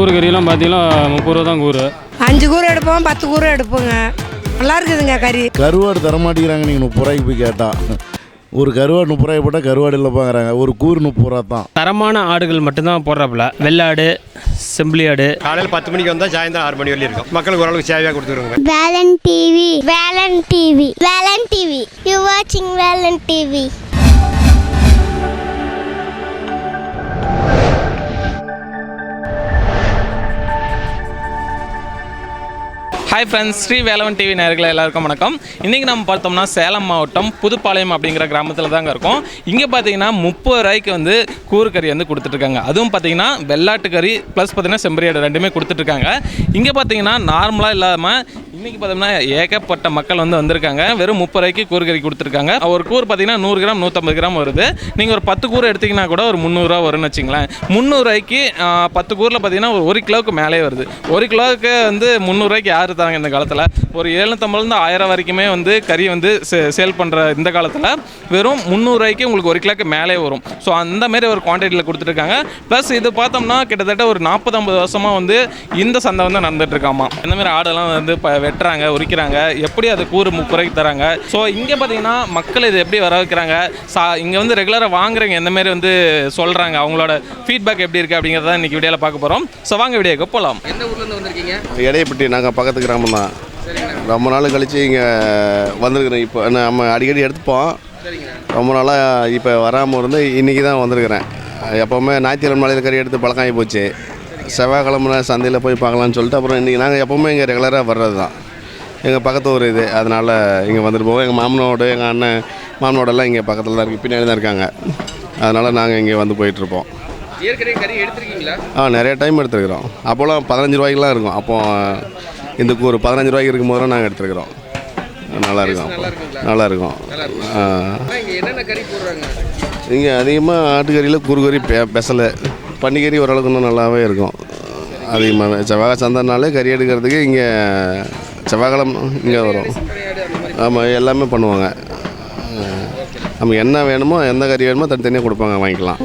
கூறு கறியெல்லாம் பார்த்தீங்கன்னா முப்பது ரூபா தான் கூறு அஞ்சு கூறு எடுப்போம் பத்து கூறு எடுப்போங்க நல்லா இருக்குதுங்க கறி கருவாடு தரமாட்டேங்கிறாங்க நீங்கள் முப்பது ரூபாய்க்கு போய் கேட்டால் ஒரு கருவாடு முப்பது ரூபாய்க்கு போட்டால் கருவாடு இல்லை பார்க்குறாங்க ஒரு கூறு முப்பது ரூபா தான் தரமான ஆடுகள் மட்டும்தான் போடுறாப்புல வெள்ளாடு செம்பிளி ஆடு காலையில் பத்து மணிக்கு வந்தால் சாயந்தரம் ஆறு மணி வரையும் இருக்கும் மக்களுக்கு ஓரளவுக்கு சேவையாக கொடுத்துருங்க Valent TV. Valent TV. Valent TV. You watching Valent TV. Hi friends Sri Velavan TV நேர்களை எல்லாருக்கும் வணக்கம். இன்றைக்கி நம்ம பார்த்தோம்னா சேலம் மாவட்டம் புதுப்பாளையம் அப்படிங்கிற கிராமத்தில் தாங்க இருக்கும். இங்கே பார்த்தீங்கன்னா முப்பது ரூபாய்க்கு வந்து கூறு கறி வந்து கொடுத்துட்ருக்காங்க. அதுவும் பார்த்தீங்கன்னா வெள்ளாட்டு கறி ப்ளஸ் பார்த்தீங்கன்னா செம்பரியாடு ரெண்டுமே கொடுத்துட்ருக்காங்க. இங்கே பார்த்தீங்கன்னா நார்மலாக இல்லாமல் இன்றைக்கி பார்த்தோம்னா ஏகப்பட்ட மக்கள் வந்து வந்திருக்காங்க. வெறும் முப்பது ரூபாய்க்கு கூறு கறி கொடுத்துருக்காங்க ஒரு கூறு பார்த்தீங்கன்னா நூறு கிராம் நூற்றம்பது கிராம் வருது. நீங்கள் ஒரு பத்து கூறு எடுத்தீங்கன்னா கூட ஒரு முந்நூறுரூவா வரும்னு வச்சிங்களேன். முந்நூறுரூவாய்க்கு பத்து கூறில் பார்த்தீங்கன்னா ஒரு ஒரு கிலோவுக்கு மேலே வருது. ஒரு கிலோவுக்கு வந்து முந்நூறுரூவாய்க்கு யார் தராங்க இந்த காலத்தில். ஒரு எழுநூத்தம்பதுலேருந்து ஆயிரம் வரைக்குமே வந்து கறி வந்து சேல் பண்ணுற இந்த காலத்தில் வெறும் முந்நூறுரூவாய்க்கு உங்களுக்கு ஒரு கிலோக்கு மேலே வரும். ஸோ அந்த மாதிரி ஒரு குவான்டிட்டியில் கொடுத்துட்ருக்காங்க ப்ளஸ் இது பார்த்தோம்னா கிட்டத்தட்ட ஒரு நாற்பது ஐம்பது வருஷமாக வந்து இந்த சந்தை வந்து நடந்துட்டு இருக்காமா. இந்த மாதிரி ஆடெல்லாம் வந்து இப்போ வெட்டுறாங்க உரிக்கிறாங்க. எப்படி அது கூறு ரூபாய்க்கு தராங்க? ஸோ இங்கே பார்த்தீங்கன்னா மக்கள் இது எப்படி வர வைக்கிறாங்க சா இங்கே வந்து ரெகுலராக வாங்குறவங்க எந்த மாதிரி வந்து சொல்கிறாங்க அவங்களோட ஃபீட்பேக் எப்படி இருக்குது அப்படிங்கிறத இன்றைக்கி வீடியோவில் பார்க்க போகிறோம் ஸோ வாங்க வீடியோக்கு போகலாம் இடையப்பட்டி நாங்கள் பக்கத்து கிராமம் தான் ரொம்ப நாள் கழிச்சு இங்கே வந்திருக்கிறேன். இப்போ நம்ம அடிக்கடி எடுத்துப்போம். ரொம்ப நாளாக இப்போ வராமல் இருந்து இன்றைக்கி தான் வந்திருக்கிறேன். எப்போவுமே ஞாயிற்றுக்கிழமை நாளையில் கறி எடுத்து பழக்காகி போச்சு. செவ்வாய்க்கிழமை சந்தையில் போய் பார்க்கலாம்னு சொல்லிட்டு அப்புறம் இன்றைக்கி நாங்கள் எப்போவுமே இங்கே ரெகுலராக வர்றது தான். எங்கள் பக்கத்து ஊர் இது. அதனால் இங்கே வந்துட்டு போவோம். எங்கள் மாமனோடு எங்கள் அண்ணன் மாமனோடெல்லாம் இங்கே பக்கத்தில் தான் இருக்குது பின்னாடி தான் இருக்காங்க. அதனால் நாங்கள் இங்கே வந்து போயிட்டுருப்போம் ஏற்கனவே கறி எடுத்திருக்கீங்களா? ஆ நிறைய டைம் எடுத்துருக்குறோம். அப்போல்லாம் பதினஞ்சு ரூபாய்க்குலாம் இருக்கும். அப்போ இந்த ஒரு பதினஞ்சு ரூபாய்க்கு இருக்கும் போதெல்லாம் நாங்கள் எடுத்துருக்குறோம். நல்லா இருக்கும். நல்லா இருக்கும். இங்கே அதிகமாக ஆட்டுக்கறியில் குறுகறி பெ பெசலை. பன்னிக்கறி ஓரளவுக்கு இன்னும் நல்லாவே இருக்கும். அதிகமாக செவ்வாய் சந்தைனாலே கறி எடுக்கிறதுக்கு இங்கே செவ்வாய்க்கிழமை இங்கே வரும். ஆமாம் எல்லாமே பண்ணுவாங்க. நமக்கு என்ன வேணுமோ எந்த கறி வேணுமோ தனித்தனியாக கொடுப்பாங்க வாங்கிக்கலாம்.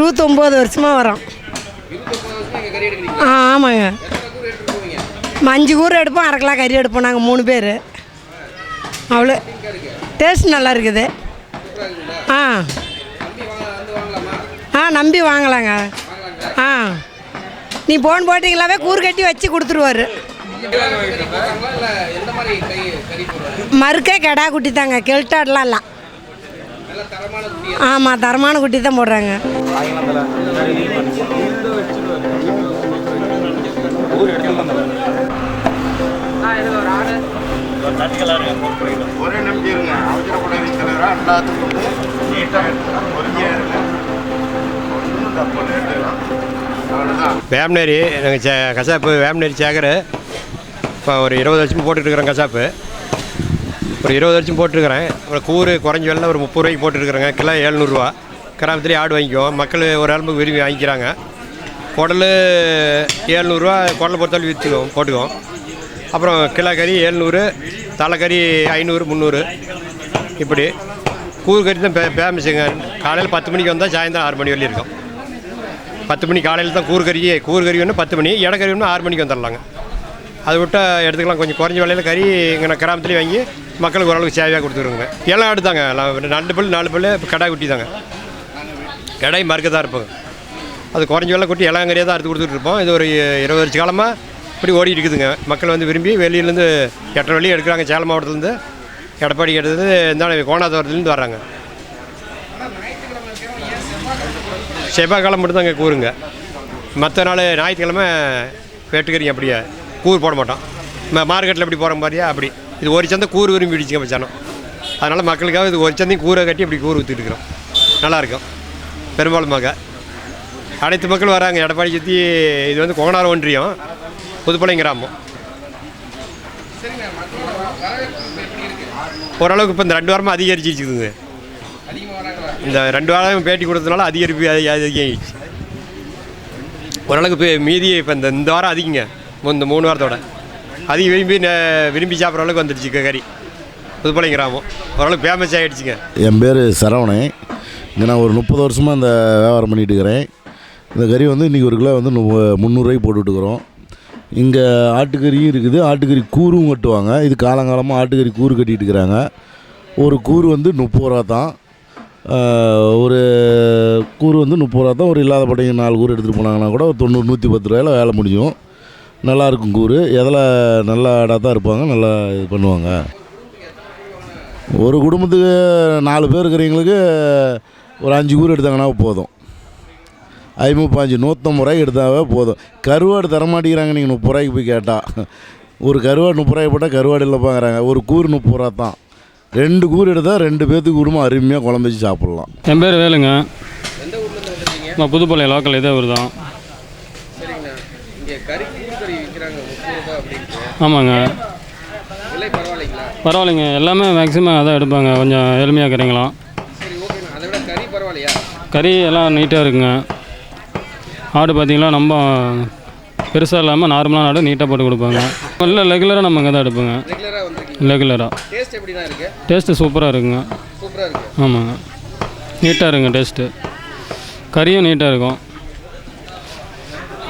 இருபத்தொம்போது வருஷமாக வரோம். ஆ ஆமாங்க. அஞ்சு கூறு எடுப்போம் அரை கிலோ கறி எடுப்போம் நாங்கள் மூணு பேர். அவ்வளோ. டேஸ்ட் நல்லா இருக்குது. ஆ. ஆ நம்பி வாங்கலாங்க. ஆ. நீ போன் போட்டிங்களாவே கூறு கட்டி வச்சு கொடுத்துருவாரு. மறுக்கே கெடா குட்டி தாங்க கெல்ட்டாடலாம் இல்லை. ஆமாம் தரமான குட்டி தான் போடுறாங்க. ஒரே நம்பிக்கை இருங்க. அவசரப்படாதீங்க தலைவரா. எல்லாத்துக்கும் நீட்டாக அவ்வளோதான் வேம்னேரி நாங்கள் சே கசாப்பு வேம்னேரி சேகர். இப்போ ஒரு இருபது வருஷம் போட்டுட்ருக்குறேன் கசாப்பு. ஒரு இருபது வருஷம் போட்டிருக்கிறேன். அப்புறம் கூறு குறைஞ்ச வெள்ள ஒரு முப்பது ரூபாய்க்கு போட்டுருக்குறேங்க. கிலோ ஏழ்நூறுரூவா கிராமத்துலேயே ஆடு வாங்கிக்குவோம். மக்கள் ஒரு ஆளுக்கு விரும்பி வாங்கிக்கிறாங்க. குடல் ஏழ்நூறுரூவா குடலை பொறுத்தாலும் விற்றுக்குவோம் போட்டுக்குவோம். அப்புறம் கிலோ கறி ஏழ்நூறு தலைக்கறி ஐநூறு முந்நூறு. இப்படி. கூறு கறி தான் பே ஃபேமஸுங்க காலையில் பத்து மணிக்கு வந்தால் சாயந்தரம் ஆறு மணி வரையும் இருக்கும். பத்து மணி காலையில் தான் கூறு கறி கூறு கறி ஒன்று பத்து மணி இடக்கறி ஒன்று ஆறு மணிக்கு வந்துடலாங்க அது விட்டால் எடுத்துக்கலாம். கொஞ்சம் குறைஞ்ச விலையில் கறி இங்கே நான் வாங்கி மக்களுக்கு ஓரளவுக்கு சேவையாக கொடுத்துருங்க எல்லாம் ஆடு தாங்க எல்லாம் ரெண்டு பல் நாலு பல் இப்போ கடை குட்டி தாங்க. கடை மறுக்க தான் இருப்பாங்க அது குறைஞ்ச விலை குட்டி இளங்கறியாக தான் அறுத்து கொடுத்துட்டு இருப்போம். இது ஒரு இருபது வருஷ காலமாக இப்படி ஓடி இருக்குதுங்க. மக்கள் வந்து விரும்பி வெளியிலேருந்து எட்டரை வழியும் எடுக்கிறாங்க. சேலம் மாவட்டத்துலேருந்து எடப்பாடி எடுத்தது இந்த கோணாதோரத்துலேருந்து வர்றாங்க. செவ்வாய்க்கிழமை மட்டும் தாங்க கூறுங்க. மற்ற நாள் ஞாயிற்றுக்கிழமை வெட்டுக்கறிங்க அப்படியே. கூறு போட மாட்டோம். மார்க்கெட்டில் எப்படி போகிற மாதிரியா அப்படி. இது ஒரு சந்தை கூறு விரும்பி பிடிச்சிங்க பச்சானம் அதனால் மக்களுக்காக இது ஒரு சந்தையும் கூரை கட்டி இப்படி கூறு ஊற்றிட்டு இருக்கிறோம். நல்லாயிருக்கும் பெரும்பாலுமாக. அனைத்து மக்களும் வராங்க. எடப்பாடி சுற்றி இது வந்து கோணார் ஒன்றியம். புதுப்பாளையம் கிராமம். ஓரளவுக்கு இப்போ இந்த ரெண்டு வாரமாக அதிகரிச்சிருச்சுங்க இந்த ரெண்டு வாரம் பேட்டி கொடுத்ததுனால அதிகரிப்பு அதிகம் அதிகமாகிடுச்சு ஓரளவுக்கு இப்போ மீதி இப்போ இந்த இந்த வாரம் அதிகங்க. இந்த மூணு வாரத்தோட. அதிக விரும்பி விரும்பி சாப்பிட்ற அளவுக்கு வந்துடுச்சு கறி. புதுப்பாளையம் கிராமம். ஓரளவுக்கு ஃபேமஸ் ஆகிடுச்சிங்க என் பேர் சரவணன். இங்கே நான் ஒரு முப்பது வருஷமாக இந்த வியாபாரம் பண்ணிட்டு இருக்கிறேன். இந்த கறி வந்து இன்றைக்கி ஒரு கிலோ வந்து முந்நூறுரூவாய்க்கு போட்டுட்ருக்குறோம் இங்கே ஆட்டுக்கறியும் இருக்குது. ஆட்டுக்கறி கூறும் கட்டுவாங்க. இது காலங்காலமாக ஆட்டுக்கறி கூறு கட்டிகிட்டு இருக்கிறாங்க. ஒரு கூறு வந்து முப்பது ரூபா தான். ஒரு கூறு வந்து முப்பது ரூபா தான். ஒரு இல்லாத பட்டைங்க நாலு கூறு எடுத்துகிட்டு போனாங்கன்னா கூட ஒரு தொண்ணூறு நூற்றி பத்து ரூபாயில் வேலை முடியும் நல்லாயிருக்கும் கூறு. எதில் நல்லா ஆடாக தான் இருப்பாங்க நல்லா இது பண்ணுவாங்க. ஒரு குடும்பத்துக்கு நாலு பேர் இருக்கிறவங்களுக்கு ஒரு அஞ்சு கூறு எடுத்தாங்கன்னா போதும். ஐம்பது நூற்றம்பது ரூபாய்க்கு எடுத்தாவே போதும். கருவாடு தரமாட்டேங்கிறாங்க நீங்கள் முப்பது ரூபாய்க்கு போய் கேட்டால் ஒரு கருவாடு முப்பது ரூபாய் போட்டால் கருவாடு இல்லைப்பாங்கிறாங்க. ஒரு கூறு முப்பது ரூபா தான். ரெண்டு கூறு எடுத்தால் ரெண்டு பேர்த்துக்கு குடும்பம் அருமையாக குழம்பு வச்சு சாப்பிட்லாம். என் பேர் வேலுங்க. நான் புதுப்பாளையம் லோக்கல் இதே ஊர் தான் சரிங்கண்ணா இங்கே கறி கூறு கறி விற்கிறாங்க முப்பது ரூபாய் அப்படின்ட்டு ஆமாங்க. பரவாயில்லைங்க. எல்லாமே மேக்ஸிமம் அதான் எடுப்பாங்க. கொஞ்சம் எளிமையாக கறிங்களாம் கறி எல்லாம் நீட்டாக இருக்குங்க. ஆடு பார்த்தீங்களா நம்ம பெருசாக இல்லாமல் நார்மலான ஆடு நீட்டாக போட்டு கொடுப்பாங்க. இல்லை ரெகுலராக நம்ம அங்கே தான் எடுப்போங்க. ரெகுலராக டேஸ்ட்டு சூப்பராக இருக்குங்க. ஆமாங்க. நீட்டாக இருக்குங்க டேஸ்ட்டு கறியும் நீட்டாக இருக்கும்.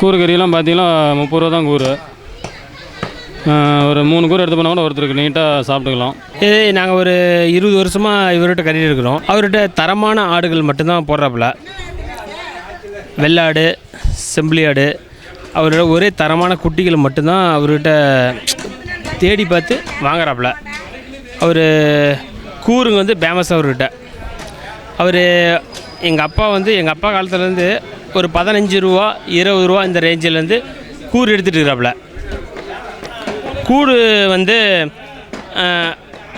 கூறு கறியெல்லாம் பார்த்தீங்கன்னா முப்பது ரூபா தான் கூறு. ஒரு மூணு கூறு எடுத்து போனால் கூட ஒருத்தருக்கு நீட்டாக சாப்பிட்டுக்கலாம். இது நாங்கள் ஒரு இருபது வருஷமாக இவர்கிட்ட கறி இருக்கிறோம். அவர்கிட்ட தரமான ஆடுகள் மட்டும்தான் போடுறாப்புல. வெள்ளாடு செம்பிளி ஆடு அவரோட ஒரே தரமான குட்டிகள் மட்டும்தான் அவர்கிட்ட தேடி பார்த்து வாங்குறாப்புல. அவர் கூறுங்க வந்து ஃபேமஸ் அவர்கிட்ட. அவர் எங்கள் அப்பா வந்து எங்கள் அப்பா காலத்துலேருந்து ஒரு பதினஞ்சு ரூபா இருபது ரூபா இந்த ரேஞ்சிலேருந்து கூறு எடுத்துகிட்டு இருக்கிறாப்புல. கூடு வந்து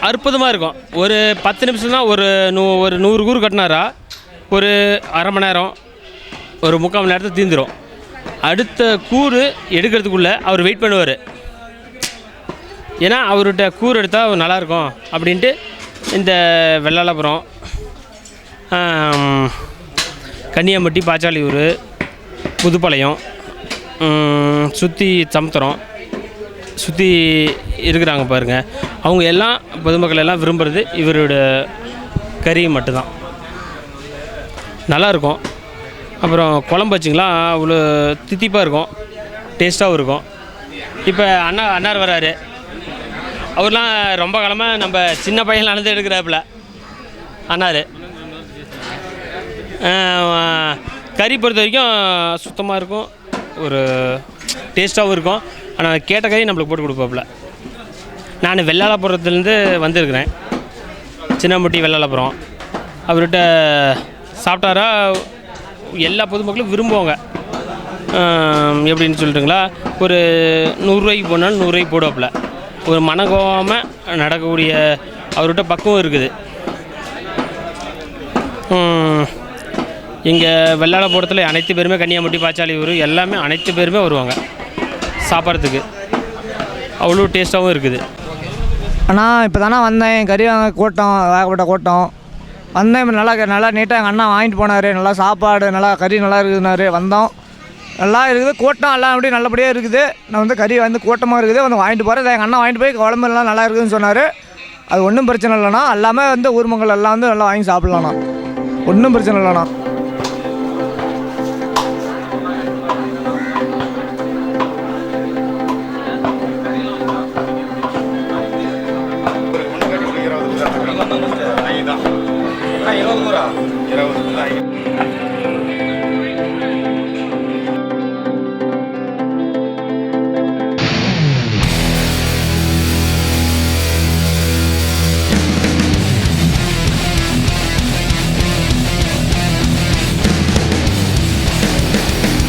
அற்புதமாக இருக்கும். ஒரு பத்து நிமிஷம் தான் ஒரு நூ ஒரு நூறு கூறு கட்டினாரா ஒரு அரை மணி நேரம் ஒரு முக்கால் மணி நேரத்தில் தீந்துடும் அடுத்த கூறு எடுக்கிறதுக்குள்ளே அவர் வெயிட் பண்ணுவார். ஏன்னா அவர்கிட்ட கூறு எடுத்தால் நல்லாயிருக்கும் அப்படின்ட்டு இந்த வெள்ளாளபுரம் கன்னியாம்பட்டி பாச்சாலியூர் புதுப்பாளையம் சுற்றி சமுத்திரம் சுற்றி இருக்கிறாங்க பாருங்கள் அவங்க எல்லாம் பொதுமக்கள் எல்லாம் விரும்புகிறது இவரோட கறி மட்டும்தான். நல்லாயிருக்கும். அப்புறம் குழம்பு வச்சிங்களா அவ்வளோ தித்திப்பாக இருக்கும். டேஸ்ட்டாகவும் இருக்கும். இப்போ அண்ணா அண்ணார் வராரு. அவர்லாம் ரொம்ப காலமாக நம்ம சின்ன பையன் நடந்து எடுக்கிறாப்புல. அண்ணார் கறி பொறுத்த வரைக்கும் சுத்தமாக இருக்கும். ஒரு டேஸ்ட்டாகவும் இருக்கும். ஆனால் கேட்ட கறி நம்மளுக்கு போட்டு கொடுப்பாப்புல. நான் வெள்ளாளப்புறத்துலேருந்து வந்திருக்கிறேன். சின்னம்பட்டி வெள்ளாளப்புறம் அவர்கிட்ட சாப்பிட்டாரா? எல்லா பொதுமக்களும் விரும்புவாங்க. எப்படின்னு சொல்லிட்டுங்களா ஒரு நூறுரூவாய்க்கு போனாலும் நூறுரூவாய்க்கு போடுவாப்புல. ஒரு மனகோவாமல் நடக்கக்கூடிய அவர்கிட்ட பக்குவம் இருக்குது. இங்கே வெள்ளாளபுரத்தில் அனைத்து பேருமே கன்னியாமட்டி பாச்சாலி ஊர் எல்லாமே அனைத்து பேருமே வருவாங்க. சாப்பிட்றதுக்கு. அவ்வளோ டேஸ்ட்டாகவும் இருக்குது. அண்ணா இப்போ தானே வந்தேன் கறி வாங்க கூட்டம் ஏகப்பட்ட கூட்டம். வந்தேன் இப்ப நல்லா நல்லா நீட்டாக எங்கள் அண்ணா வாங்கிட்டு போனார். நல்லா சாப்பாடு நல்லா கறி நல்லா இருக்குதுனாரு வந்தோம். நல்லா இருக்குது. கூட்டம் எல்லாம் அப்படியே நல்லபடியாக இருக்குது. நான் வந்து கறி வந்து கூட்டமாக இருக்குது. வந்து வாங்கிட்டு போகிறேன் எங்கள் அண்ணா வாங்கிட்டு போய் குழம்பு எல்லாம் நல்லா இருக்குதுன்னு சொன்னார். அது ஒன்றும் பிரச்சனை இல்லைண்ணா. எல்லாமே வந்து ஊர் மக்கள் எல்லாம் வந்து நல்லா வாங்கி சாப்பிட்லாண்ணா. ஒன்றும் பிரச்சனை இல்லைண்ணா. இருபது